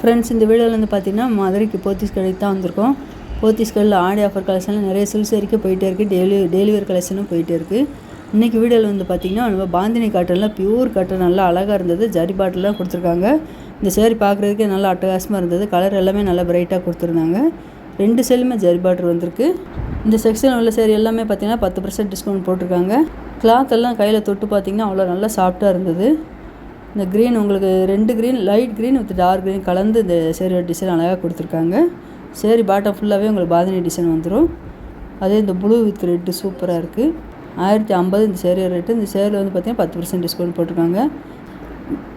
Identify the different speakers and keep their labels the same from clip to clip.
Speaker 1: Friends இந்த வீடியோவில் வந்து பார்த்தீங்கன்னா மதுரைக்கு போத்தீஸ் கடைக்கு தான் வந்திருக்கோம். போத்தீஸ் கடையில் ஆடி ஆஃபர் கலெக்ஷனில் நிறைய சில்ஸ் வரைக்கும் போயிட்டே இருக்குது டெய்லி டெய்லி கலெக்ஷனும் போயிட்டே இருக்குது இன்றைக்கி வீடியோவில் வந்து பார்த்திங்கன்னா நம்ம பாந்தினி காட்டனில் பியூர் காட்டன் நல்லா அழகாக இருந்தது. ஜரி பாட்டிலாம் கொடுத்துருக்காங்க. இந்த சேரி பார்க்குறதுக்கே நல்லா அட்டகாசமாக இருந்தது. கலர் எல்லாமே நல்லா பிரைட்டாக கொடுத்துருந்தாங்க. ரெண்டு சேலுமே ஜரி பாட்டர் வந்திருக்கு. இந்த செக்ஷனில் உள்ள சேரீ எல்லாமே பார்த்தீங்கன்னா பத்து பர்சன்ட் டிஸ்கவுண்ட் போட்டிருக்காங்க. கிளாத் எல்லாம் கையில் தொட்டு பார்த்தீங்கன்னா அவ்வளோ நல்லா சாஃப்டாக இருந்தது. இந்த க்ரீன் உங்களுக்கு ரெண்டு green light green with dark green கலந்து இந்த சேரீயோட டிசைன் அழகாக கொடுத்துருக்காங்க. சேரி பாட்டம் ஃபுல்லாகவே உங்களுக்கு பாதினி டிசைன் வந்துடும் அதே இந்த ப்ளூ வித் ரெட்டு சூப்பராக இருக்குது ஆயிரத்தி ஐம்பது இந்த சேரீ ரேட்டு இந்த சேரில் வந்து பார்த்திங்கன்னா பத்து பர்சன்ட் டிஸ்கவுண்ட் போட்டிருக்காங்க.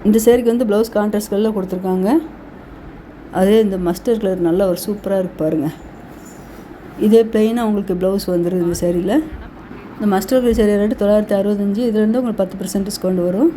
Speaker 1: இந்த சேரீக்கு வந்து ப்ளவுஸ் கான்ட்ராஸ்ட்களில் கொடுத்துருக்காங்க. அதே இந்த மஸ்டர் கலர் நல்லா ஒரு சூப்பராக இருக்கு பாருங்கள் இதே பிளெயினாக உங்களுக்கு ப்ளவுஸ் வந்துடுது இந்த சேரீயில் இந்த மஸ்டர் கலர் சேரீ ரேட்டு தொள்ளாயிரத்தி அறுபத்தஞ்சி இதுலேருந்து உங்களுக்கு பத்து பர்சன்ட் டிஸ்கவுண்ட் வரும்.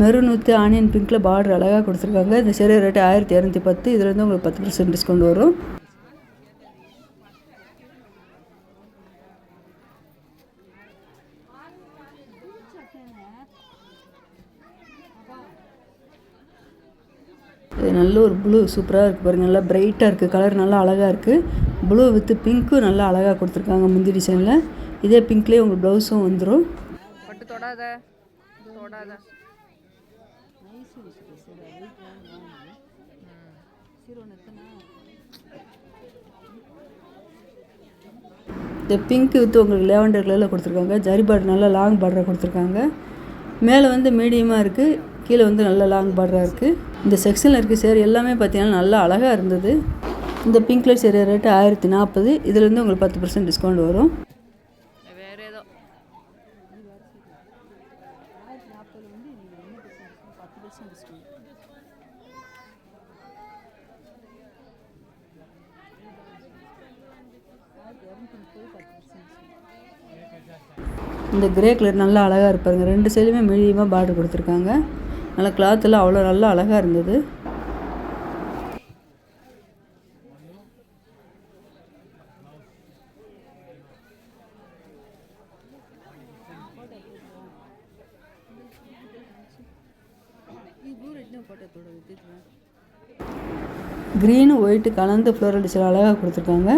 Speaker 1: மெரூன் ஆனியன் பிங்க்கில் பார்டர் அழகாக கொடுத்துருக்காங்க. இந்த சேரீ ரேட்டு ஆயிரத்தி இரநூத்தி பத்து. இதுலேருந்து உங்களுக்கு பத்து பர்சன்ட் டிஸ்கவுண்ட் வரும். இது நல்ல ஒரு ப்ளூ சூப்பராக இருக்குது பாருங்கள் நல்லா பிரைட்டாக இருக்குது கலர் நல்லா அழகாக இருக்குது ப்ளூ வித்து பிங்க்கும் நல்லா அழகாக கொடுத்துருக்காங்க முந்தி டிசைனில் இதே பிங்க்லேயே உங்களுக்கு ப்ளவுஸும் வந்துடும்
Speaker 2: பட்டு தொடாத. தொடாத.
Speaker 1: இந்த பிங்க் வித்து உங்களுக்கு லேவண்டர் கலரில் கொடுத்துருக்காங்க. ஜரி பார்டர் நல்லா லாங் பார்டராக கொடுத்துருக்காங்க. மேலே வந்து மீடியமாக இருக்குது கீழே வந்து நல்ல லாங் பார்டராக இருக்குது இந்த செக்ஷனில் இருக்க சேரீ எல்லாமே பார்த்தீங்கன்னா நல்லா அழகாக இருந்தது. இந்த பிங்க் கலர் சேரீ ரேட்டு ஆயிரத்தி நாற்பது இதுலேருந்து உங்களுக்கு பத்து பர்சன்ட் டிஸ்கவுண்ட் வரும்.
Speaker 2: வேற ஏதோ.
Speaker 1: இந்த கிரே கலர் நல்லா அழகாக இருப்பாருங்க ரெண்டு சைடுமே மீடியமாக பார்டர் கொடுத்துருக்காங்க. நல்லா கிளாத்தெல்லாம் அவ்வளோ நல்லா அழகாக இருந்தது. க்ரீனு ஒயிட்டு கலந்து ஃப்ளோரல் டிசைன் அழகாக கொடுத்துருக்காங்க.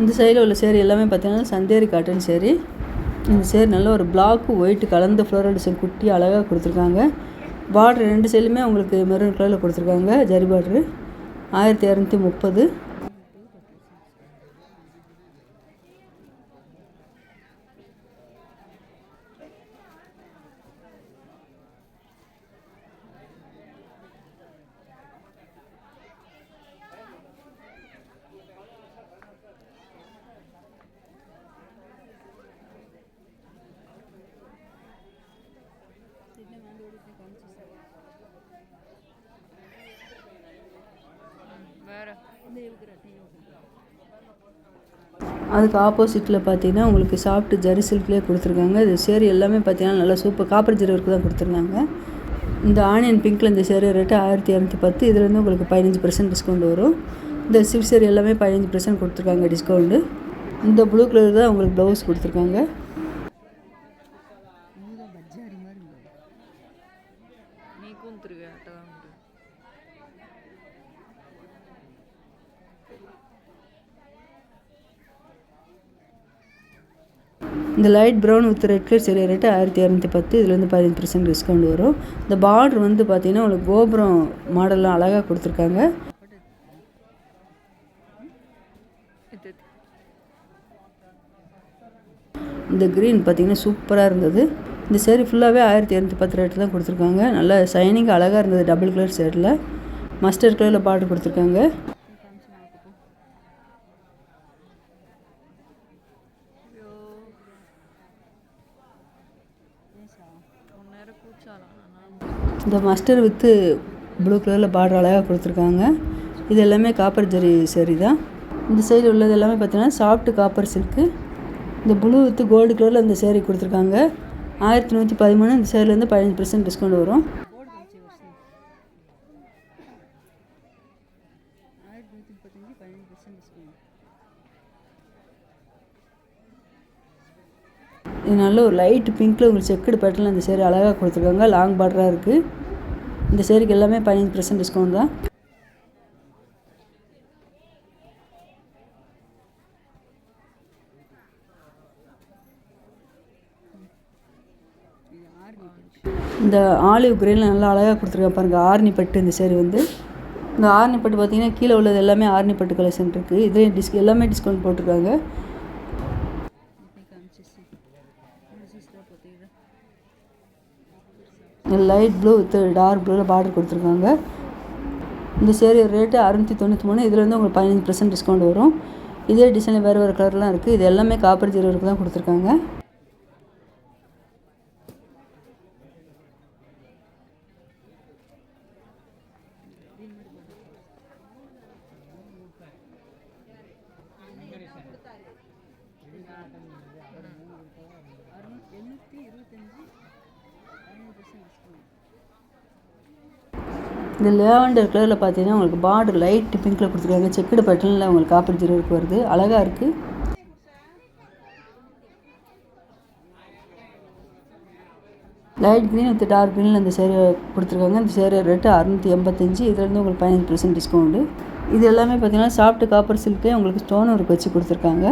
Speaker 1: இந்த சைடில் உள்ள சேரீ எல்லாமே பார்த்தீங்கன்னா சந்தேரி காட்டன் சேரீ. இந்த சேரீ நல்ல ஒரு பிளாக்கு ஒயிட் கலந்த ஃப்ளோரல் டிசைன் குட்டி அழகாக கொடுத்துருக்காங்க. பார்டர் ரெண்டு சைடுமே உங்களுக்கு மெரூன் கலரில் கொடுத்துருக்காங்க. ஜரி பார்டரு ஆயிரத்தி இரநூத்தி முப்பது
Speaker 2: வேற
Speaker 1: அதுக்கு ஆப்போசிட்டில் பார்த்தீங்கன்னா உங்களுக்கு சாஃப்ட் ஜரி சில்க்லேயே கொடுத்துருக்காங்க. இது சேரி எல்லாமே பார்த்தீங்கன்னா நல்லா சூப்பர் காப்பர் ஜரி ஒர்க்கு தான் கொடுத்துருந்தாங்க. இந்த ஆனியன் பிங்க்கில் இந்த சேரீ ரேட்டு ஆயிரத்தி இரநூத்தி பத்து. இதுலேருந்து உங்களுக்கு பதினஞ்சு பர்சன்ட் டிஸ்கவுண்ட் வரும். இந்த சிவ் சேரீ எல்லாமே பதினஞ்சு பர்சன்ட் கொடுத்துருக்காங்க டிஸ்கவுண்ட்டு இந்த ப்ளூ கலர் தான் உங்களுக்கு ப்ளவுஸ் கொடுத்துருக்காங்க. இந்த light brown with red colour சரி ரேட்டு ஆயிரத்தி இரநூத்தி பத்து இதுலேருந்து பதினஞ்சு பர்சன்ட் டிஸ்கவுண்ட் வரும். இந்த பார்டர் வந்து பார்த்தீங்கன்னா உங்களுக்கு கோபுரம் மாடல்லாம் அழகாக கொடுத்துருக்காங்க. இந்த க்ரீன் பார்த்தீங்கன்னா சூப்பராக இருந்தது. இந்த சேரீ ஃபுல்லாகவே ஆயிரத்தி இரநூத்தி பத்து ரேட்டு தான் கொடுத்துருக்காங்க. நல்லா ஷைனிங் அழகாக இருந்தது டபுள் கலர் சேரில் மஸ்டர்ட் கலரில் பார்டர் கொடுத்துருக்காங்க. இந்த மஸ்டர் வித்து ப்ளூ கலரில் பார்டர் அழகாக கொடுத்துருக்காங்க. இது எல்லாமே காப்பர் ஜரி சரி தான். இந்த சைடு உள்ளது எல்லாமே பார்த்தீங்கன்னா சாஃப்ட் காப்பர் சில்க்கு இந்த ப்ளூ வித்து கோல்டு கலரில் இந்த சேரீ கொடுத்துருக்காங்க. ஆயிரத்தி நூற்றி பதிமூணு இந்த சேரீலேருந்து பதினஞ்சு பர்சன்ட் டிஸ்கவுண்ட் வரும். இது நல்ல ஒரு லைட் பிங்க்கில் உங்களுக்கு செக்குடு பேட்டர்னில் அந்த சேரீ அழகாக கொடுத்துருக்காங்க. லாங் பார்டராக இருக்குது இந்த சேருக்கு எல்லாமே பதினஞ்சு பர்சன்ட் டிஸ்கவுண்ட் தான். இந்த ஆலிவ் கிரீனில் நல்லா அழகாக கொடுத்துருக்கேன் பாருங்கள் ஆர்னி பட்டு இந்த சேரி வந்து. இந்த ஆர்னி பட்டு பார்த்தீங்கன்னா கீழே உள்ளது எல்லாமே ஆர்னி பட்டு கலெக்ஷன் இருக்குது இதே டிஸ்க் எல்லாமே டிஸ்கவுண்ட் போட்டிருக்காங்க. லைட் ப்ளூ வித் டார்க் ப்ளூவில் பார்டர் கொடுத்துருக்காங்க. இந்த சேரீ ரேட்டு அறுநூற்றி தொண்ணூற்றி மூணு இதில் வந்து உங்களுக்கு பதினஞ்சு பர்சன்ட் டிஸ்கவுண்ட் வரும். இதே டிசைனில் வேறு வேறு கலர்லாம் இருக்குது இது எல்லாமே காப்பர் ஜீரோருக்கு தான் கொடுத்துருக்காங்க. இந்த லேவண்டர் கலரில் பார்த்தீங்கன்னா உங்களுக்கு பார்டர் லைட் பிங்க்கில் கொடுத்துருக்காங்க. செக்குடு பட்டனில் உங்களுக்கு காப்பர் ஜீரோக்கு வருது. அழகாக இருக்குது லைட் க்ரீன் வித் டார்க் க்ரீனில் இந்த சேரீ கொடுத்துருக்காங்க. இந்த சேரீ ரேட்டு அறுநூற்றி எண்பத்தஞ்சு. இதுலேருந்து உங்களுக்கு பதினஞ்சு பர்சன்ட் டிஸ்கவுண்ட்டு இது எல்லாமே பார்த்தீங்கன்னா சாஃப்ட் காப்பர் சில்க்கே உங்களுக்கு ஸ்டோன் ஒர்க் வச்சு கொடுத்துருக்காங்க.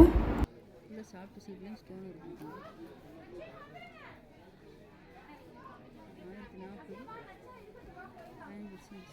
Speaker 1: ne yapalım? Ben geçeyim.